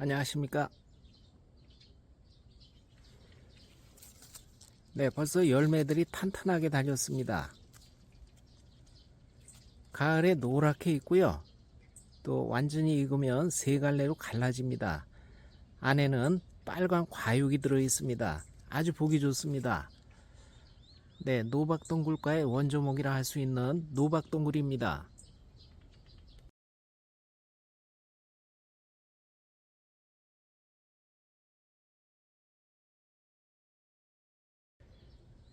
안녕하십니까? 네, 벌써 열매들이 탄탄하게 달렸습니다. 가을에 노랗게 익고요. 또 완전히 익으면 세 갈래로 갈라집니다. 안에는 빨간 과육이 들어 있습니다. 아주 보기 좋습니다. 네, 노박동굴과의 원조목이라 할 수 있는 노박동굴입니다.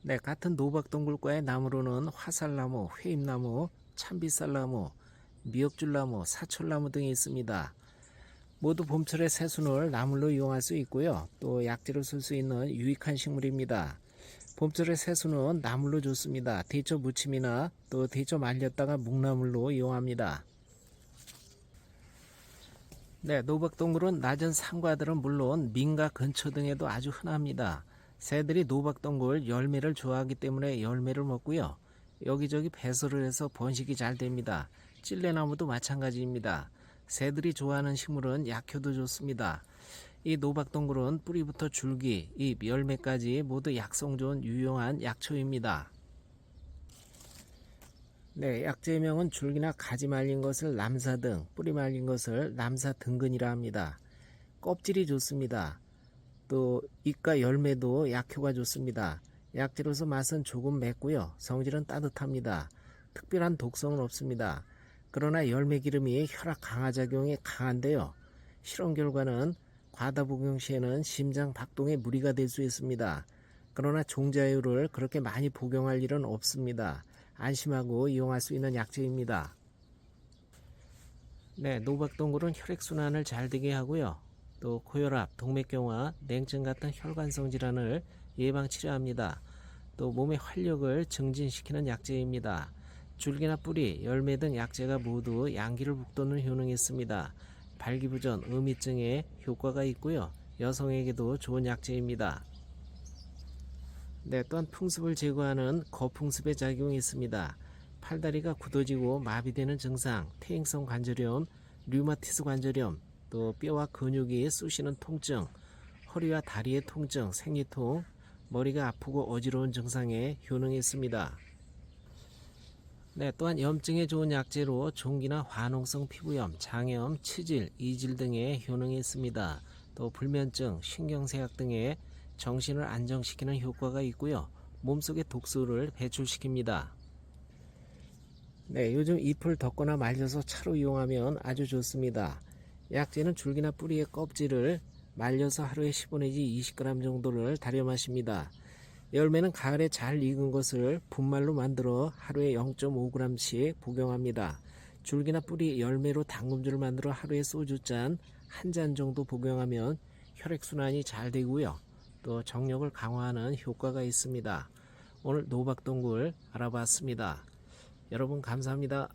네, 같은 노박동굴과의 나무로는 화살나무, 회임나무, 참빗살나무, 미역줄나무, 사철나무 등이 있습니다. 모두 봄철에 새순을 나물로 이용할 수 있고요. 또 약재로 쓸 수 있는 유익한 식물입니다. 봄철에 새순은 나물로 좋습니다. 대처 무침이나 또 대처 말렸다가 묵나물로 이용합니다. 네, 노박동굴은 낮은 산과들은 물론 민가 근처 등에도 아주 흔합니다. 새들이 노박동굴 열매를 좋아하기 때문에 열매를 먹고요. 여기저기 배설을 해서 번식이 잘 됩니다. 찔레나무도 마찬가지입니다. 새들이 좋아하는 식물은 약효도 좋습니다. 이 노박동굴은 뿌리부터 줄기, 잎, 열매까지 모두 약성 좋은 유용한 약초입니다. 네, 약재명은 줄기나 가지 말린 것을 남사 등, 뿌리 말린 것을 남사 등근이라 합니다. 껍질이 좋습니다. 또 잎과 열매도 약효가 좋습니다. 약재로서 맛은 조금 맵고요. 성질은 따뜻합니다. 특별한 독성은 없습니다. 그러나 열매 기름이 혈압 강화 작용이 강한데요. 실험 결과는 과다 복용 시에는 심장 박동에 무리가 될 수 있습니다. 그러나 종자유를 그렇게 많이 복용할 일은 없습니다. 안심하고 이용할 수 있는 약재입니다. 네, 노박동굴은 혈액순환을 잘 되게 하고요. 또 고혈압, 동맥경화, 냉증 같은 혈관성 질환을 예방 치료합니다. 또 몸의 활력을 증진시키는 약재입니다. 줄기나 뿌리, 열매 등 약재가 모두 양기를 북돋는 효능이 있습니다. 발기부전, 음이증에 효과가 있고요. 여성에게도 좋은 약재입니다. 네, 또한 풍습을 제거하는 거풍습의 작용이 있습니다. 팔다리가 굳어지고 마비되는 증상, 퇴행성 관절염, 류마티스 관절염, 또 뼈와 근육이 쑤시는 통증, 허리와 다리의 통증, 생리통, 머리가 아프고 어지러운 증상에 효능이 있습니다. 네, 또한 염증에 좋은 약재로 종기나 화농성 피부염, 장염, 치질, 이질 등의 효능이 있습니다. 또 불면증, 신경쇠약 등의 정신을 안정시키는 효과가 있고요. 몸속의 독소를 배출시킵니다. 네, 요즘 잎을 덮거나 말려서 차로 이용하면 아주 좋습니다. 약재는 줄기나 뿌리의 껍질을 말려서 하루에 15 내지 20g 정도를 달여 마십니다. 열매는 가을에 잘 익은 것을 분말로 만들어 하루에 0.5g씩 복용합니다. 줄기나 뿌리 열매로 당금주를 만들어 하루에 소주잔 한 잔 정도 복용하면 혈액순환이 잘 되고요. 또 정력을 강화하는 효과가 있습니다. 오늘 노박동굴 알아봤습니다. 여러분 감사합니다.